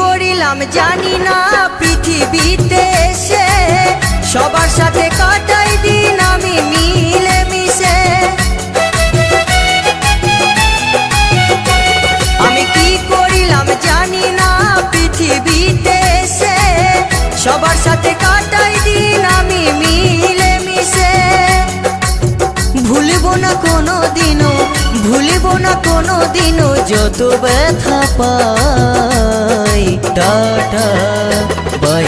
করিলাম জানি না পৃথিবীতে এসে। সবার সাথে কাটাই দিন আমি মিলে মিশে আমি কি করিলাম জানি না পৃথিবীতে এসে। সবার সাথে কাটাই দিন আমি মিলে মিশে ভুলব না কোনো দিনও, ভুলব না কোনো দিনও যত ব্যথা পাই టాటా బై